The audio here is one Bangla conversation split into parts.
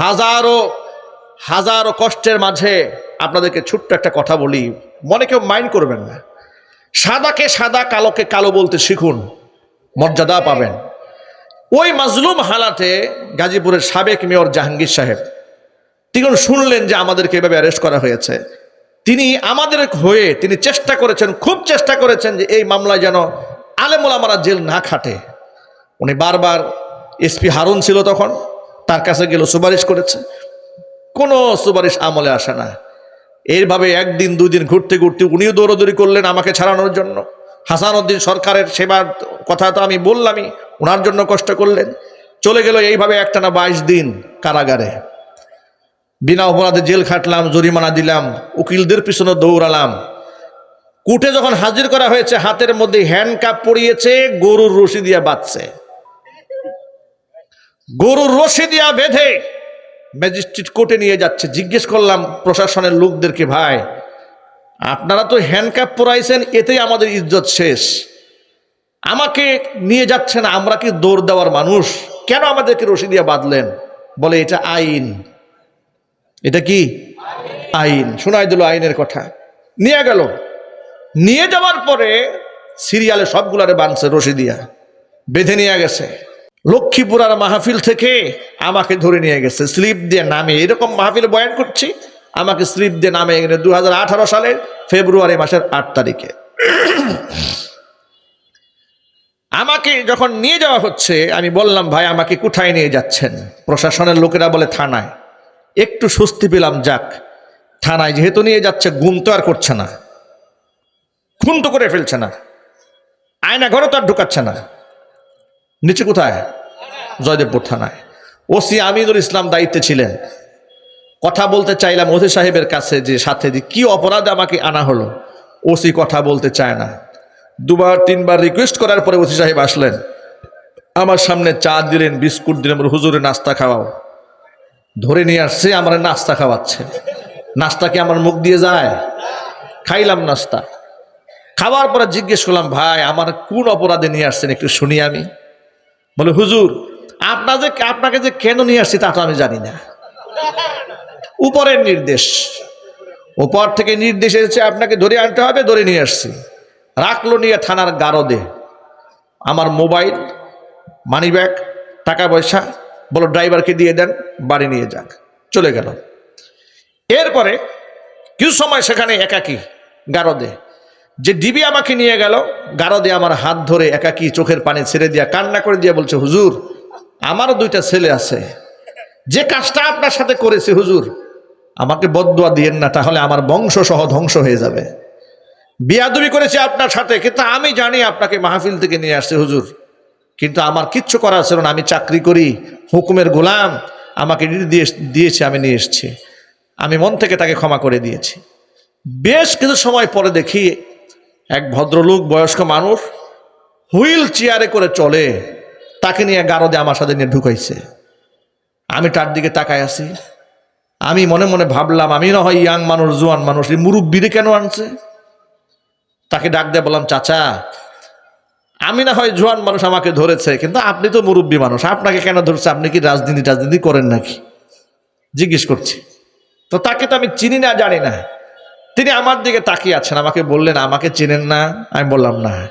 হাজারো হাজারো কষ্টের মাঝে আপনাদেরকে ছোট্ট একটা কথা বলি। মনে কেউ মাইন্ড করবেন না। সাদাকে সাদা, কালোকে কালো বলতে শিখুন। মর্যাদা পাবেন। ওই মাজলুম হালাতে গাজীপুরের সাবেক মেয়র জাহাঙ্গীর সাহেব তিনি শুনলেন যে আমাদেরকে এভাবে অ্যারেস্ট করা হয়েছে। তিনি আমাদের হয়ে তিনি চেষ্টা করেছেন, খুব চেষ্টা করেছেন যে এই মামলায় যেন আলেমুলামারা জেল না খাটে। উনি বারবার এসপি হারুন ছিল তখন। তার কাছে গেল, সুপারিশ করেছে। কোনো সুপারিশ আমলে আসে না। এইভাবে একদিন দুই দিন ঘুরতে ঘুরতে উনিও দৌড়দৌড়ি করলেন আমাকে ছাড়ানোর জন্য। হাসান উদ্দিন সরকারের সেবার কথা তো আমি বললামই ওনার জন্য কষ্ট করলেন। চলে গেল এইভাবে একটানা বাইশ দিন কারাগারে। বিনা অপরাধে জেল খাটলাম, জরিমানা দিলাম, উকিলদের পিছনে দৌড়ালাম। কুটে যখন হাজির করা হয়েছে, হাতের মধ্যে হ্যান্ড কাপ পরিয়েছে, গরুর রশি দিয়ে বাঁধছে। গরুর রশি দিয়া বেঁধে ম্যাজিস্ট্রেট কোর্টে নিয়ে যাচ্ছে। জিজ্ঞেস করলাম প্রশাসনের লোকদেরকে, ভাই, আপনারা তো হ্যান্ডক্যাপ পরাইছেন, এতেই আমাদের ইজ্জত শেষ। আমাকে নিয়ে যাচ্ছেন আমরা কি দৌড় দেওয়ার মানুষ? কেন আমাদেরকে রশি দিয়ে বাঁধলেন? বলে, এটা আইন। এটা কি? আইন। শোনাই দিল আইনের কথা। নিয়ে গেল। নিয়ে যাওয়ার পরে সিরিয়ালে সবগুলারে বাঁধছে রশি দিয়া। বেঁধে নিয়ে গেছে। লক্ষ্মীপুরার মাহফিল থেকে আমাকে ধরে নিয়ে গেছে। স্লিপ দিয়ে নামে, এরকম মাহফিল বয়ান করছি, আমাকে স্লিপ দিয়ে নামে এখানে দু হাজার সালের ফেব্রুয়ারি মাসের আট তারিখে। আমাকে যখন নিয়ে যাওয়া হচ্ছে, আমি বললাম, ভাই, আমাকে কোথায় নিয়ে যাচ্ছেন? প্রশাসনের লোকেরা বলে, থানায়। একটু স্বস্তি পেলাম, যাক, থানায় যেহেতু নিয়ে যাচ্ছে গুম তো আর করছে না। খুন তো করে ফেলছে না। আয়না ঘরে তো আর ঢুকাচ্ছে না। নিচে কোথায়? জয়দেবপুর থানায়। ওসি আমিনুল ইসলাম দায়িত্বে ছিলেন। কথা বলতে চাইলাম ওসি সাহেবের কাছে যে, সাথে যে, কি অপরাধে আমাকে আনা হলো? ওসি কথা বলতে চায় না। দুবার, তিনবার রিকোয়েস্ট করার পরে ওসি সাহেব আসলেন। আমার সামনে চা দিলেন, বিস্কুট দিলেন হুজুরে, নাস্তা খাওয়াও। ধরে নিয়ে আসছে, আমার নাস্তা খাওয়াচ্ছে। নাস্তা কি আমার মুখ দিয়ে যায়? খাইলাম নাস্তা। খাওয়ার পরে জিজ্ঞেস করলাম, ভাই, আমার কোন অপরাধে নিয়ে আসছেন একটু শুনি আমি। বলে, হুজুর, আপনার যে, আপনাকে যে কেন নিয়ে আসছি তা তো আমি জানি না। উপরের নির্দেশ। উপর থেকে নির্দেশ এসেছে, আপনাকে ধরে আনতে হবে, ধরে নিয়ে আসছি। রাখল নিয়ে থানার গারদে। আমার মোবাইল মানি ব্যাগ টাকা পয়সা বলো ড্রাইভারকে দিয়ে দেন, বাড়ি নিয়ে যাক। চলে গেল। এরপরে কিছু সময় সেখানে একাকি গারদে যে ডিবি আমাকে নিয়ে গেল, গারদে আমার হাত ধরে একাকি চোখের পানি ছেড়ে দিয়া কান্না করে দিয়া বলছে, হুজুর, আমারও দুইটা ছেলে আছে। যে কাজটা আপনার সাথে করেছে, হুজুর, আমাকে বদুয়া দিয়েন না, তাহলে আমার বংশ সহ ধ্বংস হয়ে যাবে। বিয়াদবি করেছে আপনার সাথে, কিন্তু আমি জানি আপনাকে মাহফিল থেকে নিয়ে আসছে, হুজুর। কিন্তু আমার কিচ্ছু করার ছিল না, আমি চাকরি করি, হুকুমের গোলাম, আমাকে দিয়েছে, আমি নিয়ে এসেছি। আমি মন থেকে তাকে ক্ষমা করে দিয়েছি। বেশ কিছু সময় পরে দেখি এক ভদ্রলোক, বয়স্ক মানুষ, হুইল চেয়ারে করে চলে। তাকে নিয়ে গারদে আমার সাথে নিয়ে ঢুকাইছে। আমি তার দিকে তাকায় আছি। আমি মনে মনে ভাবলাম, আমি না হয় ইয়াং মানুষ, জোয়ান মানুষ, এই মুরব্বীরে কেন আনছে? তাকে ডাক দিয়ে বললাম, চাচা, আমি না হয় জোয়ান মানুষ আমাকে ধরেছে, কিন্তু আপনি তো মুরব্বী মানুষ, আপনাকে কেন ধরছে? আপনি কি রাজনীতি, টাজনীতি করেন নাকি? জিজ্ঞেস করছি। তো তাকে তো আমি চিনি না, জানি না। তিনি আমার দিকে তাকিয়ে আছেন, আমাকে বললেন, আমাকে চেনেন না? আমি বললাম, না।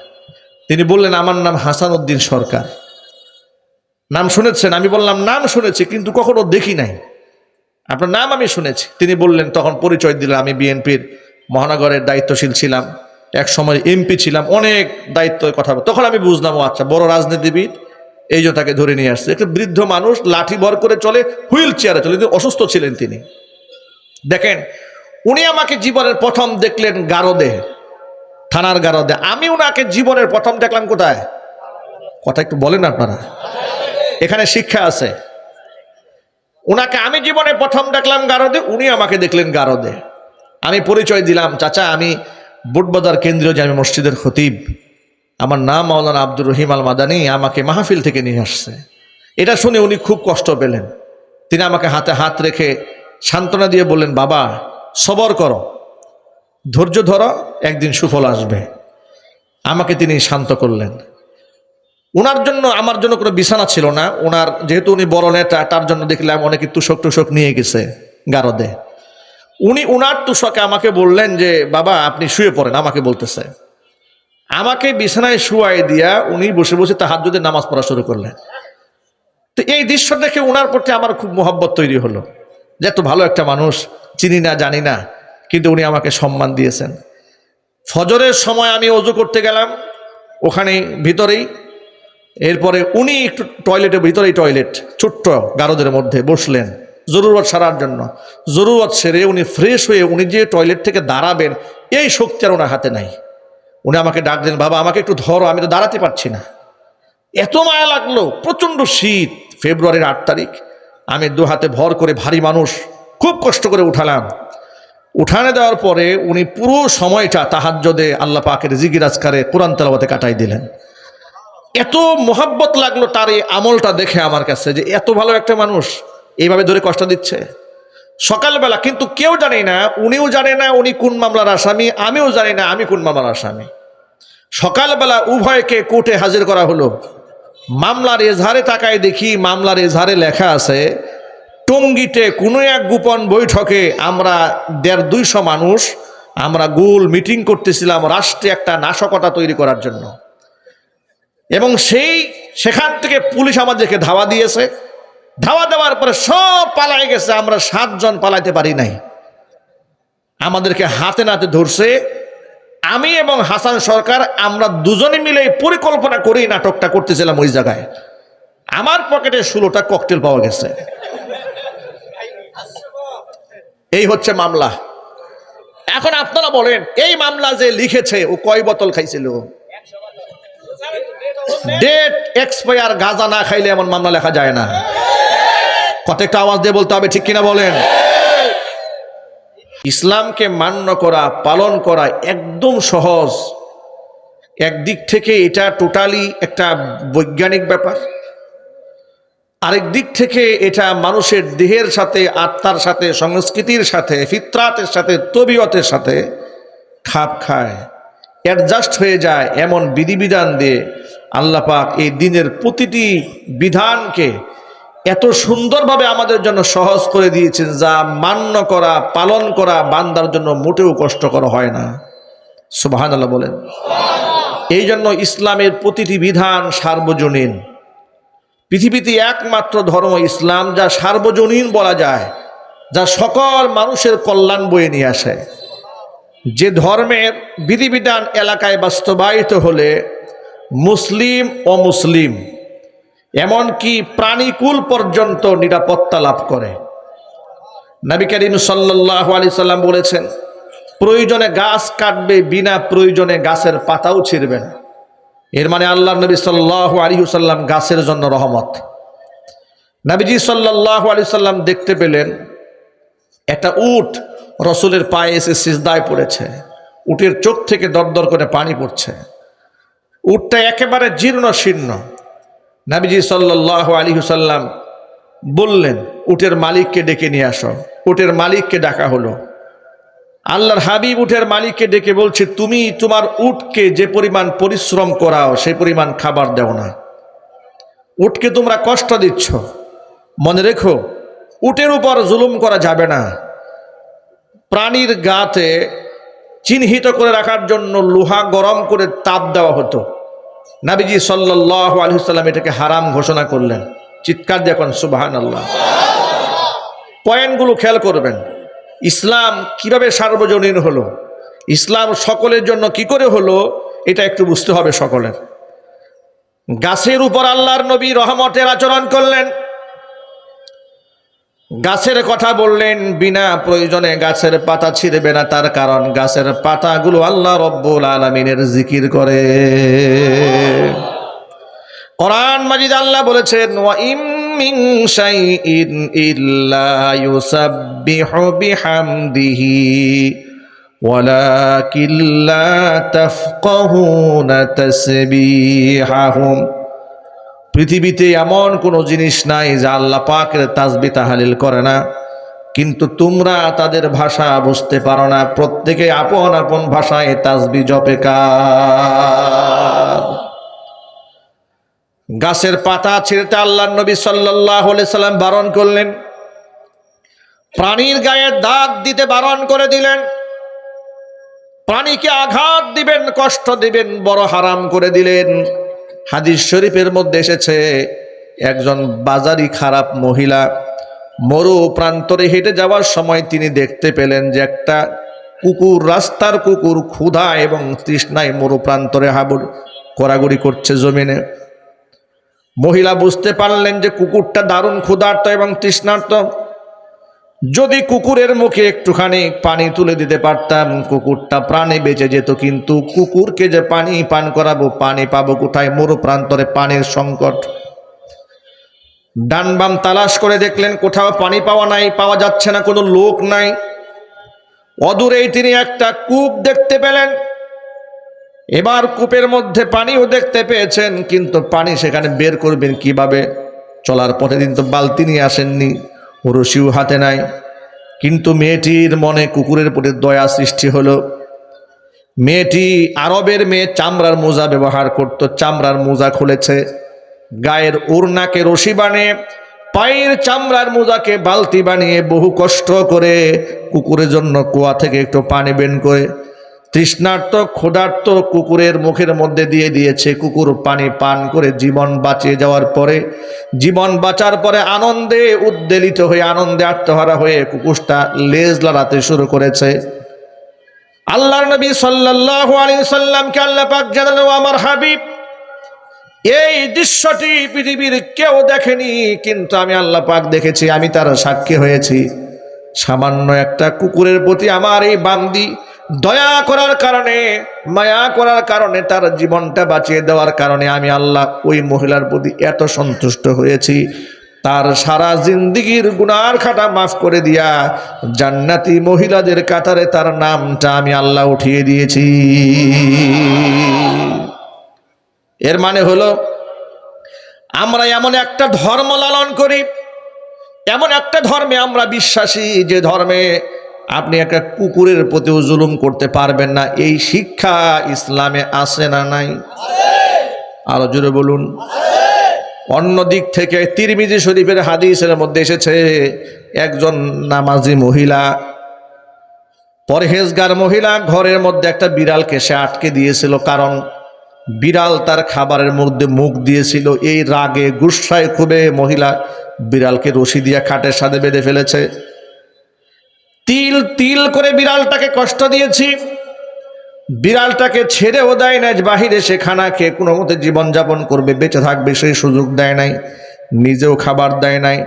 তিনি বললেন, আমার নাম হাসান উদ্দিন সরকার। নাম শুনেছেন? আমি বললাম, নাম শুনেছি, কিন্তু কখনো দেখি নাই। আপনার নাম আমি শুনেছি। তিনি বললেন, তখন পরিচয় দিলেন আমি বিএনপির মহানগরের দায়িত্বশীল ছিলাম, এক সময় এমপি ছিলাম, অনেক দায়িত্ব কথা তখন আমি বুঝলাম, ও আচ্ছা বড় রাজনীতিবিদ, এই জন্য তাকে ধরে নিয়ে আসছে, একটা বৃদ্ধ মানুষ, লাঠি ভর করে চলে, হুইল চেয়ারে চলে। অসুস্থ ছিলেন তিনি। দেখেন উনি আমাকে জীবনের প্রথম দেখলেন গারদে, থানার গারদে। আমি ওনাকে জীবনের প্রথম দেখলাম কোথায়? কথা একটু বলেন আপনারা। এখানে শিক্ষা আছে। উনাকে আমি জীবনে প্রথম দেখলাম গারদে, উনি আমাকে দেখলেন গারদে। আমি পরিচয় দিলাম, চাচা, আমি বুটবাজার কেন্দ্রীয় জামি মসজিদের খতিব। আমার নাম মাওলানা আব্দুর রহিম আল মাদানি আমাকে মাহফিল থেকে নিয়ে আসছে। এটা শুনে উনি খুব কষ্ট পেলেন। তিনি আমাকে হাতে হাত রেখে সান্ত্বনা দিয়ে বললেন, বাবা সবর করো। ধৈর্য ধরো, একদিন সুফল আসবে। আমাকে তিনি শান্ত করলেন। ওনার জন্য, আমার জন্য কোনো বিছানা ছিল না। ওনার যেহেতু উনি বড় নেতা, তার জন্য দেখলাম অনেকে তুষক টুসক নিয়ে গেছে গারদে। উনি, উনার তুষকে আমাকে বললেন যে, বাবা, আপনি শুয়ে পড়েন। আমাকে বলতেছে। আমাকে বিছানায় শুয়াই দিয়া উনি বসে বসে তাহার যদি নামাজ পড়া শুরু করলেন। তো এই দৃশ্য দেখে ওনার প্রতি আমার খুব মোহাব্বত তৈরি হলো। যে এত ভালো একটা মানুষ, চিনি না, জানি না, কিন্তু উনি আমাকে সম্মান দিয়েছেন। ফজরের সময় আমি অজু করতে গেলাম, ওখানে ভিতরেই। এরপরে উনি একটু টয়লেটের ভিতরেই টয়লেট, ছোট্ট গারদের মধ্যে বসলেন, জরুরত সারার জন্য। জরুরত সেরে উনি ফ্রেশ হয়ে উনি যে টয়লেট থেকে দাঁড়াবেন, এই শক্তি আর ওনার হাতে নাই। উনি আমাকে ডাক দেন, বাবা, আমাকে একটু ধরো, আমি তো দাঁড়াতে পারছি না। এত মায়া লাগল, প্রচণ্ড শীত, ফেব্রুয়ারির আট তারিখ। আমি দু হাতে ভর করে ভারী মানুষ, খুব কষ্ট করে উঠালাম। উঠানে দেওয়ার পরে উনি পুরো সময়টা তাহাজ্জদে আল্লাহ পাকের জিগিরাজকারে কোরআন তেলাওয়াতে কাটাই দিলেন। এত মোহাব্বত লাগল তার এই আমলটা দেখে আমার কাছে যে এত ভালো একটা মানুষ, এইভাবে ধরে কষ্ট দিচ্ছে। সকালবেলা, কিন্তু কেউ জানে না, উনিও জানে না উনি কোন মামলার আসামি, আমিও জানি না আমি কোন মামলার আসামি। সকালবেলা উভয়কে কোর্টে হাজির করা হলো। মামলার এজহারে তাকায় দেখি মামলার এজহারে লেখা আছে, টঙ্গিতে কোনো এক গোপন বৈঠকে আমরা দেড় দুইশো মানুষ, আমরা গোল মিটিং করতেছিলাম রাষ্ট্রে একটা নাশকতা তৈরি করার জন্য। এবং সেই, সেখান থেকে পুলিশ আমাদেরকে ধাওয়া দিয়েছে। ধাওয়া দেওয়ার পরে সব পালাই গেছে, আমরা সাতজন পালাইতে পারি নাই। আমাদেরকে হাতে নাতে ধরছে আমি এবং হাসান সরকার আমরা দুজনে মিলে পরিকল্পনা করেই নাটকটা করতেছিলাম ওই জায়গায়। আমার পকেটে ষোলোটা ককটেল পাওয়া গেছে। এই হচ্ছে মামলা। এখন আপনারা বলেন, এই মামলা যে লিখেছে, ও কয় বোতল খাইছিল? ডেট এক্সপায়ার গাঁজা না খাইলে এমন মামলা লেখা যায় না। কত একটা আওয়াজ দিয়ে বলতে হবে, ঠিক কিনা বলেন? ইসলামকে মান্য করা, পালন করা একদম সহজ। একদিক থেকে এটা টোটালি একটা বৈজ্ঞানিক ব্যাপার। আরেক দিক থেকে এটা মানুষের দেহের সাথে, আত্মার সাথে, সংস্কৃতির সাথে, ফিতরাতের সাথে, তবিয়তের সাথে খাপ খায়। অ্যাডজাস্ট হয়ে যায় এমন বিধিবিধান দিয়ে আল্লাহ পাক এই দিনের প্রতিটি বিধানকে এত সুন্দরভাবে আমাদের জন্য সহজ করে দিয়েছেন যা মান্য করা, পালন করা বান্দার জন্য মোটেও কষ্টকর হয় না। সুবাহান আল্লাহ বলেন। এই জন্য ইসলামের প্রতিটি বিধান সার্বজনীন। পৃথিবীতে একমাত্র ধর্ম ইসলাম যা সার্বজনীন বলা যায়, যা সকল মানুষের কল্যাণ বয়ে নিয়ে আসে। যে ধর্মের বিধিবিধান এলাকায় বাস্তবায়িত হলে মুসলিম ও মুসলিম এমনকি প্রাণীকুল পর্যন্ত নিরাপত্তা লাভ করে। নবী করিম সাল্লাহ আলি সাল্লাম বলেছেন, প্রয়োজনে গাছ কাটবে বিনা প্রয়োজনে গাছের পাতাও ছিঁড়বে না। এর মানে আল্লাহ নবী সাল্লাহ আলী সাল্লাম গাছের জন্য রহমত। নবীজি সাল্লাহ আলি সাল্লাম দেখতে পেলেন, একটা উট রসুলের পায়ে এসে সিজদায় পড়েছে। উটের চোখ থেকে দরদর করে পানি পড়ছে। উটটা একেবারে জীর্ণ শীর্ণ নাবিজি সাল্লাহ আলী হুসাল্লাম বললেন, উটের মালিককে ডেকে নিয়ে আসো। উটের মালিককে ডাকা হলো। আল্লাহর হাবিব উটের মালিককে ডেকে বলছে, তুমি তোমার উটকে যে পরিমাণ পরিশ্রম করাও সেই পরিমাণ খাবার দেও না। উটকে তোমরা কষ্ট দিচ্ছ। মনে রেখো, উটের উপর জুলুম করা যাবে না। প্রাণীর গাতে চিহ্নিত করে রাখার জন্য লোহা গরম করে তাপ দেওয়া হতো। নাবিজি সাল্লাহ আলহিসাল্লাম এটাকে হারাম ঘোষণা করলেন। চিৎকার দেখুন সুবাহান আল্লাহ পয়েন্টগুলো খেয়াল করবেন। ইসলাম কীভাবে সার্বজনীন হলো? ইসলাম সকলের জন্য কি করে হলো? এটা একটু বুঝতে হবে সকলের। গাছের উপর আল্লাহর নবী রহমতের আচরণ করলেন। গাছের কথা বললেন, বিনা প্রয়োজনে গাছের পাতা ছিঁড়বে না তার কারণ গাছের পাতাগুলো আল্লাহ রব্বুল আলমিনের জিকির করে। কোরআন মাজিদ আল্লাহ বলেছেন মিন শাইইন ইল্লা পৃথিবীতে এমন কোনো জিনিস নাই যা আল্লাহ পাকের তাজবি তাহালিল করে না। কিন্তু তোমরা তাদের ভাষা বুঝতে পারো না। প্রত্যেকে আপন আপন ভাষায় তাজবি জপে কার গাছের পাতা ছিঁড়তে আল্লাহ নবী সাল্লাহ সাল্লাম বারণ করলেন। প্রাণীর গায়ে দাগ দিতে বারণ করে দিলেন। প্রাণীকে আঘাত দিবেন, কষ্ট দিবেন, বড় হারাম করে দিলেন। হাদিস শরীফের মধ্যে এসেছে, একজন বাজারি খারাপ মহিলা মরু প্রান্তরে হেঁটে যাওয়ার সময় তিনি দেখতে পেলেন যে একটা কুকুর, রাস্তার কুকুর ক্ষুধা এবং তৃষ্ণায় মরু প্রান্তরে হাবুর কড়াগড়ি করছে জমিনে। মহিলা বুঝতে পারলেন যে কুকুরটা দারুণ ক্ষুধার্ত এবং তৃষ্ণার্ত। যদি কুকুরের মুখে একটুখানি পানি তুলে দিতে পারতাম, কুকুরটা প্রাণে বেঁচে যেত, কিন্তু কুকুরকে যে পানি পান করাবো, পানি পাবো কোথায়? মরু প্রান্তরে পানির সংকট। ডান বাম তালাশ করে দেখলেন, কোথাও পানি পাওয়া নাই, পাওয়া যাচ্ছে না, কোনো লোক নাই। অদূরেই তিনি একটা কূপ দেখতে পেলেন। এবার কূপের মধ্যে পানিও দেখতে পেয়েছেন, কিন্তু পানি সেখানে বের করবেন কীভাবে? চলার পথে দিন তো বালতি নিয়ে আসেননি। রশিও হাতে নাই। কিন্তু মেয়েটির মনে কুকুরের প্রতি দয়া সৃষ্টি হলো। মেয়েটি আরবের মেয়ে চামড়ার মোজা ব্যবহার করত, চামড়ার মোজা খুলেছে। গায়ের ওড়নাকে রশি বানিয়ে, পায়ের চামড়ার মোজাকে বালতি বানিয়ে বহু কষ্ট করে কুকুরের জন্য কুয়া থেকে একটু পানি বেন করে তৃষ্ণার্ত, ক্ষুধার্ত কুকুরের মুখের মধ্যে দিয়ে দিয়েছে কুকুর পানি পান করে জীবন বাঁচিয়ে যাওয়ার পরে, জীবন বাঁচার পরে আনন্দে উদ্বেলিত হয়ে, আনন্দে আত্মহারা হয়ে কুকুরটা লেজ লড়াতে শুরু করেছে। আল্লাহর নবী সাল্লাল্লাহু আলাইহি সাল্লামকে আল্লাহ পাক জানালো আমার হাবিব, এই দৃশ্যটি পৃথিবীর কেউ দেখেনি, কিন্তু আমি আল্লাহ পাক দেখেছি, আমি তার সাক্ষী হয়েছি। সামান্য একটা কুকুরের প্রতি আমার এই বান্দি দয়া করার কারণে, মায়া করার কারণে তার জীবনটা বাঁচিয়ে দেওয়ার কারণে আমি আল্লাহ ওই মহিলার প্রতি এত সন্তুষ্ট হয়েছি। তার সারা জিন্দিগির গুনার খাটা মাফ করে দিয়া জান্নাতি মহিলাদের কাতারে তার নামটা আমি আল্লাহ উঠিয়ে দিয়েছি। এর মানে হলো, আমরা এমন একটা ধর্ম লালন করি, এমন একটা ধর্মে আমরা বিশ্বাসী যে ধর্মে আপনি একটা কুকুরের প্রতিও জুলুম করতে পারবেন না। এই শিক্ষা ইসলামে আসে না নাই? আরও জোরে বলুন। অন্য দিক থেকে তিরমিজি শরীফের হাদিসের মধ্যে এসেছে, একজন নামাজি মহিলা, পরহেজগার মহিলা ঘরের মধ্যে একটা বিড়ালকে সে আটকে দিয়েছিল, কারণ বিড়াল তার খাবারের মধ্যে মুখ দিয়েছিল। এই রাগে গুসায় খুবে মহিলা বিড়ালকে রশি দিয়ে খাটের সাথে বেঁধে ফেলেছে। তিল তিল করে বিড়ালটাকে কষ্ট দিয়েছি। বিড়ালটাকে ছেড়েও দেয় না বাহিরে সে খানা খেয়ে কোনো মতে জীবনযাপন করবে, বেঁচে থাকবে, সেই সুযোগ দেয় নাই, নিজেও খাবার দেয় নাই,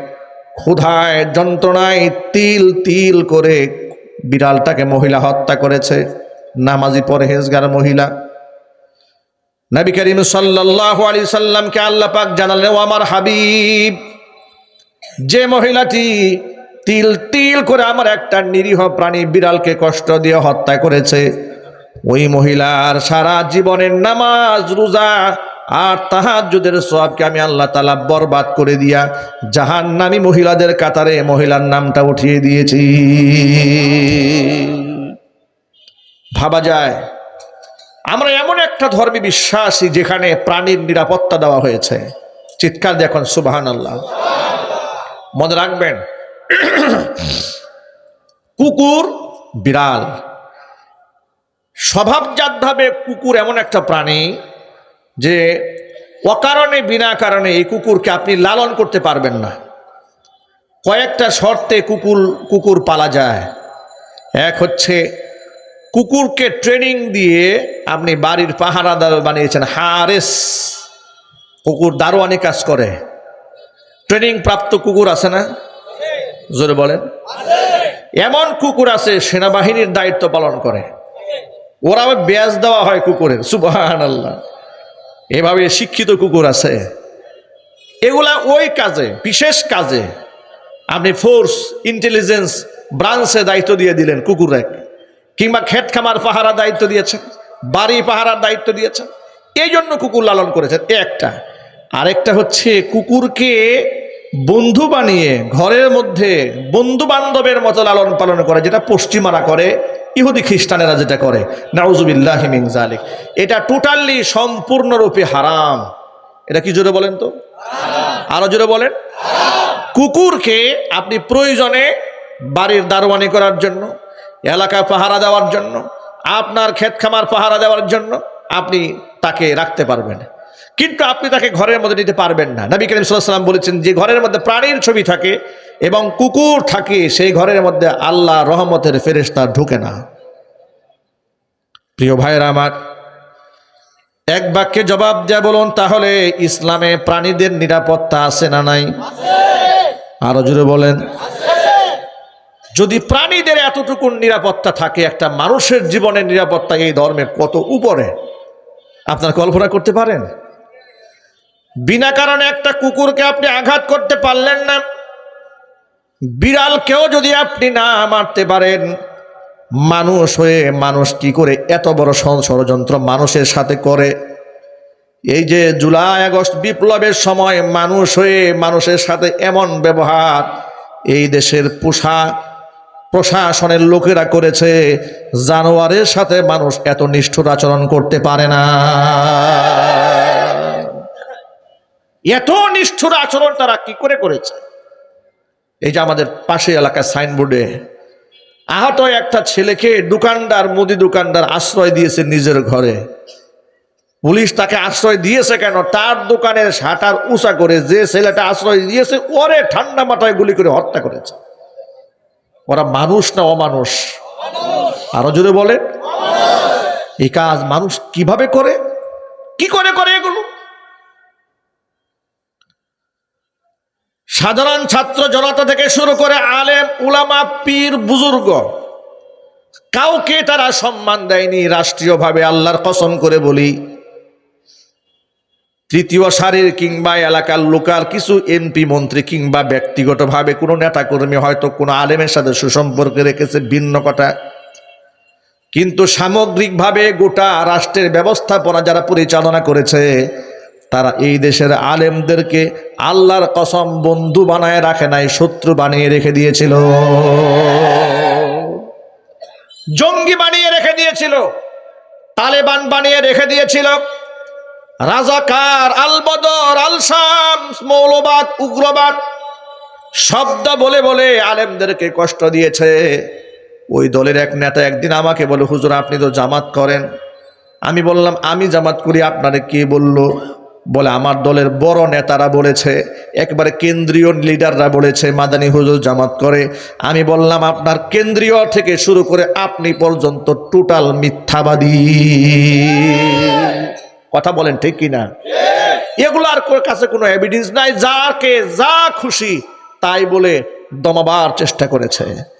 ক্ষুধায়, যন্ত্রণায় তিল তিল করে বিড়ালটাকে মহিলা হত্যা করেছে, নামাজি পরহেজগার মহিলা। নবী করিম সাল্লাহ আলী সাল্লামকে আল্লাহ পাক জানালেন, ও আমার হাবিব, যে মহিলাটি তিল তিল করে আমার একটা নিরীহ প্রাণী বিড়ালকে কষ্ট দিয়ে হত্যা করেছে। ওই মহিলার সারা জীবনের নামাজ, রোজা আর তাহাজুদের সবকে আমি আল্লাহ তালা বরবাদ করে দিয়া জাহান নামি মহিলাদের কাতারে মহিলার নামটা উঠিয়ে দিয়েছি। ভাবা যায়, আমরা এমন একটা ধর্মে বিশ্বাসী যেখানে প্রাণীর নিরাপত্তা দেওয়া হয়েছে। চিৎকার দেখুন সুবাহান আল্লাহ মনে রাখবেন কুকুর, বিড়াল। স্বভাবজাতভাবে কুকুর এমন একটা প্রাণী যে অকারণে, বিনা কারণে এই কুকুরকে আপনি লালন করতে পারবেন না। কয়েকটা শর্তে কুকুর কুকুর পালা যায়। এক হচ্ছে, কুকুরকে ট্রেনিং দিয়ে আপনি বাড়ির পাহারাদার বানিয়েছেন, হারেস। কুকুর দারোয়ানি কাজ করে। ট্রেনিং প্রাপ্ত কুকুর আছে না? জোরে বলেন। এমন কুকুর আছে, সেনাবাহিনীর দায়িত্ব পালন করে। ওরা ব্যাজ দেওয়া হয় কুকুরের সুবাহান আল্লাহ এভাবে শিক্ষিত কুকুর আছে। এগুলা ওই কাজে, বিশেষ কাজে। আপনি ফোর্স ইন্টেলিজেন্স ব্রাঞ্চে দায়িত্ব দিয়ে দিলেন কুকুর এক কিংবা ক্ষেত খামার পাহারা দায়িত্ব দিয়েছেন, বাড়ি পাহারার দায়িত্ব দিয়েছেন। এই জন্য কুকুর লালন করেছেন। একটা। আরেকটা হচ্ছে কুকুরকে বন্ধু বানিয়ে ঘরের মধ্যে বন্ধু বান্ধবের মতো লালন পালন করে, যেটা পশ্চিমারা করে, ইহুদি খ্রিস্টানেরা যেটা করে। নাউজুবিল্লাহ জালিক এটা টোটালি সম্পূর্ণরূপে হারাম। এটা কি জোরে বলেন তো? আরও জোরে বলেন। কুকুরকে আপনি প্রয়োজনে বাড়ির দারোয়ানি করার জন্য এলাকা পাহারা দেওয়ার জন্য, আপনার ক্ষেত খামার পাহারা দেওয়ার জন্য আপনি তাকে রাখতে পারবেন। কিন্তু আপনি তাকে ঘরের মধ্যে নিতে পারবেন না। নবী করিম সাল্লাম বলেছেন, যে ঘরের মধ্যে প্রাণীর ছবি থাকে এবং কুকুর থাকে, সেই ঘরের মধ্যে আল্লাহ রহমতের ফেরেশতা ঢুকে না। প্রিয় ভাইয়েরা আমার, এক বাক্যে জবাব দেয়া বলুন, তাহলে ইসলামে প্রাণীদের নিরাপত্তা আছে না নাই? আরও জোরে বলেন। যদি প্রাণীদের এতটুকু নিরাপত্তা থাকে, একটা মানুষের জীবনের নিরাপত্তা এই ধর্মের কত উপরে? আপনার কল্পনা করতে পারেন? বিনা কারণে একটা কুকুরকে আপনি আঘাত করতে পারলেন না। বিড়ালকেও যদি আপনি না মারতে পারেন, মানুষ হয়ে মানুষ কি করে এত বড় ষড়- ষড়যন্ত্র মানুষের সাথে করে? এই যে জুলাই, আগস্ট বিপ্লবের সময় মানুষ হয়ে মানুষের সাথে এমন ব্যবহার, এই দেশের পোষা, প্রশাসনের লোকেরা করেছে, জানোয়ারের সাথে মানুষ এত নিষ্ঠুর আচরণ করতে পারে না। এত নিষ্ঠুর আচরণ তারা কি করে করেছে? এই যে আমাদের পাশে এলাকার সাইনবোর্ডে, আহত একটা ছেলেকে দোকানদার, মুদি দোকানদার আশ্রয় দিয়েছে নিজের ঘরে। পুলিশ তাকে আশ্রয় দিয়েছে কেন? তার দোকানের শাটার উঁচা করে যে ছেলেটা আশ্রয় দিয়েছে, ওরে ঠান্ডা মাথায় গুলি করে হত্যা করেছে। ওরা মানুষ না অমানুষ? আরও জোরে বলেন। এই কাজ মানুষ কীভাবে করে? কি করে করে এগুলো সাধারণ ছাত্র জনতা থেকে শুরু করে আলেম, উলামা, পীর, বুজুর্গ, কাউকে তারা সম্মান দেয়নি, রাষ্ট্রীয়ভাবে আল্লাহর কসম করে বলি। তৃতীয় সারির কিংবা এলাকার লোকাল কিছু এমপি, মন্ত্রী কিংবা ব্যক্তিগতভাবে কোনো নেতাকর্মী হয়তো কোনো আলেমের সাথে সুসম্পর্ক রেখেছে ভিন্ন কথা। কিন্তু সামগ্রিকভাবে গোটা রাষ্ট্রের ব্যবস্থাপনা যারা পরিচালনা করেছে তারা এই দেশের আলেমদেরকে আল্লাহর কসম বন্ধু বানায় রাখে নাই, শত্রু বানিয়ে রেখে দিয়েছিল। জঙ্গি বানিয়ে রেখে দিয়েছিল, তালেবান বানিয়ে রেখে দিয়েছিল। রাজাকার আল বদর আল মৌলবাদ, উগ্রবাদ, শব্দ বলে বলে আলেমদেরকে কষ্ট দিয়েছে। ওই দলের এক নেতা একদিন আমাকে বলে, হুজুর, আপনি তো জামাত করেন। আমি বললাম, আমি জামাত করি, আপনারে কে বলল? বলে, আমার দলের বড় নেতারা বলেছে, একবারে কেন্দ্রীয় লিডাররা বলেছে, মাদানী হুজুর জামাত করে। আমি বললাম, আপনার কেন্দ্রীয় থেকে শুরু করে আপনি পর্যন্ত টোটাল মিথ্যাবাদী। কথা বলেন ঠিক কিনা? এগুলার কাছে কোনো এভিডেন্স নাই, যাকে যা খুশি তাই বলে দমাবার চেষ্টা করেছে।